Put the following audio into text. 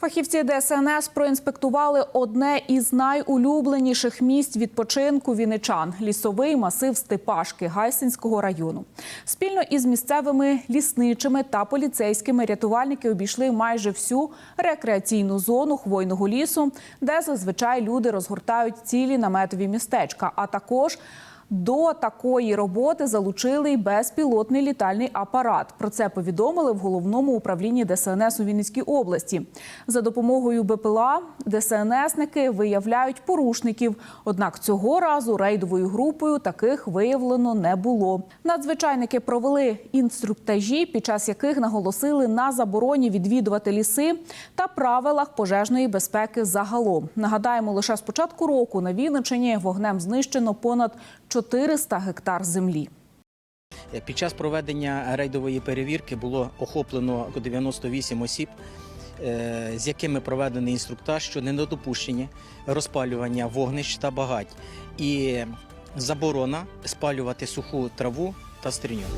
Фахівці ДСНС проінспектували одне із найулюбленіших місць відпочинку віничан – лісовий масив Степашки Гайсинського району. Спільно із місцевими лісничими та поліцейськими рятувальники обійшли майже всю рекреаційну зону хвойного лісу, де зазвичай люди розгортають цілі наметові містечка, а також до такої роботи залучили й безпілотний літальний апарат. Про це повідомили в головному управлінні ДСНС у Вінницькій області. За допомогою БПЛА ДСНСники виявляють порушників. Однак цього разу рейдовою групою таких виявлено не було. Надзвичайники провели інструктажі, під час яких наголосили на забороні відвідувати ліси та правилах пожежної безпеки загалом. Нагадаємо, лише з початку року на Вінниччині вогнем знищено понад 400 гектар землі. Під час проведення рейдової перевірки було охоплено 98 осіб, е, з якими проведений інструктаж що недопущення розпалювання вогнищ та багать і заборона спалювати суху траву та стріню.